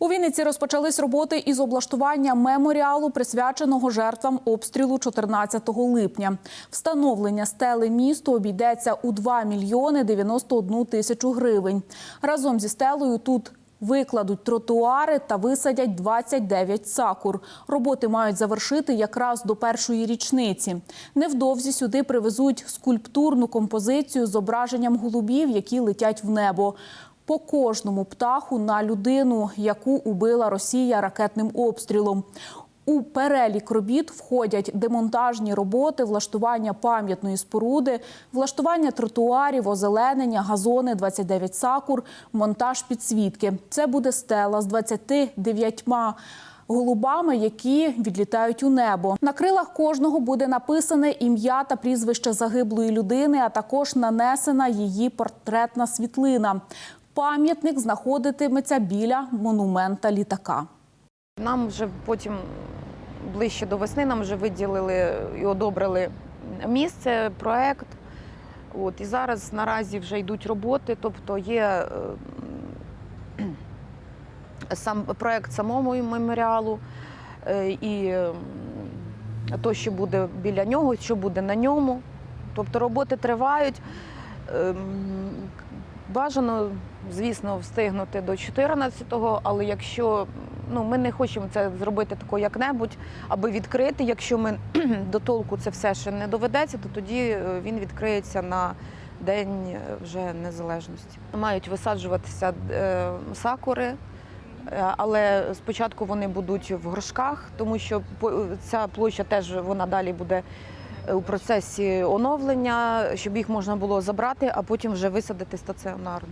У Вінниці розпочались роботи із облаштування меморіалу, присвяченого жертвам обстрілу 14 липня. Встановлення стели місту обійдеться у 2 мільйони 91 тисячу гривень. Разом зі стелею тут викладуть тротуари та висадять 29 сакур. Роботи мають завершити якраз до першої річниці. Невдовзі сюди привезуть скульптурну композицію з зображенням голубів, які летять в небо по кожному птаху на людину, яку убила Росія ракетним обстрілом. У перелік робіт входять демонтажні роботи, влаштування пам'ятної споруди, влаштування тротуарів, озеленення, газони, 29 сакур, монтаж підсвітки. Це буде стела з 29 голубами, які відлітають у небо. На крилах кожного буде написане ім'я та прізвище загиблої людини, а також нанесена її портретна світлина. Пам'ятник знаходитиметься біля монумента літака. Нам вже потім ближче до весни нам вже виділили і одобрили місце, проект. От, і зараз наразі вже йдуть роботи, тобто є е, сам проект самого меморіалу е, і то, що буде біля нього, що буде на ньому. Тобто роботи тривають. Бажано, звісно, встигнути до 14-го, але якщо ну, ми не хочемо це зробити тако як-небудь, аби відкрити. Якщо ми до толку це все ще не доведеться, то тоді е, він відкриється на День е, вже незалежності. Мають висаджуватися е, сакури, але спочатку вони будуть в горшках, тому що ця площа теж вона далі буде у процесі оновлення, щоб їх можна було забрати, а потім вже висадити стаціонарно.